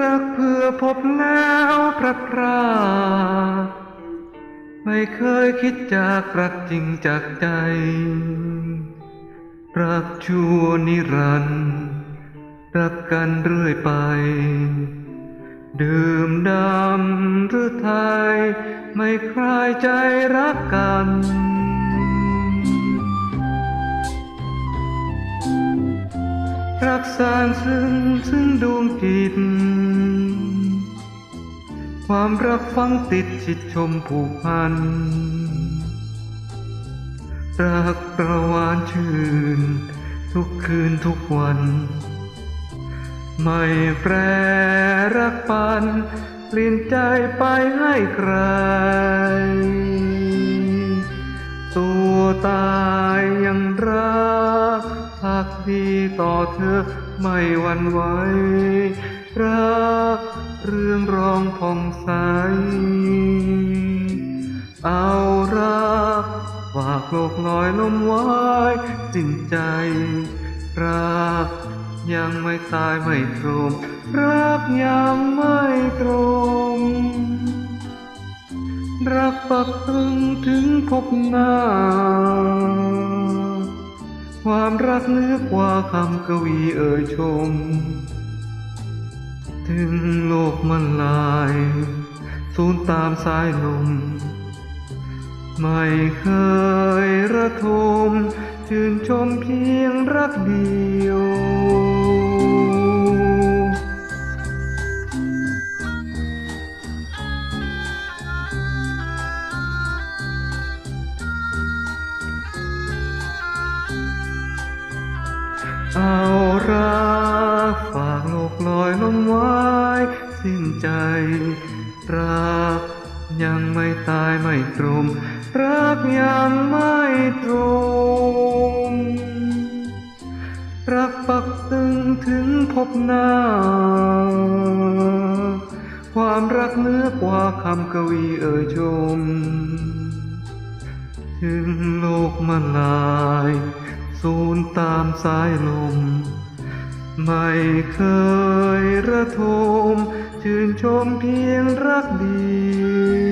รักเพื่อพบแล้วพระพราก ไม่เคยคิดจากรักจริงจากใจ รักชั่วนิรันดร์รักกันเรื่อยไป ดื่มดำหรือไทย ไม่คลายใจรักกันรักสางซึ่งซึ่งดวงจิต ความรักฟังติดชิดชมผูกพัน รักประวานชื่น ทุกคืนทุกวัน ไม่แปรรักปันเปลี่ยนใจไปให้ใคร ตัวตายยังรักพักดีต่อเธอไม่หวันไหว รักเรื่องรองผ่องใส เอารักฝากโลกลอยลมไว้สิ้นใจ รักยังไม่ตายไม่ตรมรักยังไม่ตรง รักปักตึงถึงพบหน้า ความรักเนือกว่าคำกวีเอ่ยชม ถึงโลกมันลายสูญตามสายลม ไม่เคยระทมชื่นชมเพียงรักเดียวเอารักฝา ลอยลมไว้สิ้นใจ รักยังไม่ตายไม่ตรม รักยังไม่ตรม รักปักตึงถึงพบหน้า ความรักเนื้อกว่าคำกวีเอ่ยชม ถึงโลกมันลาย สูญตามสายลม ไม่เคยระทมชื่นชมเพียงรักเดียว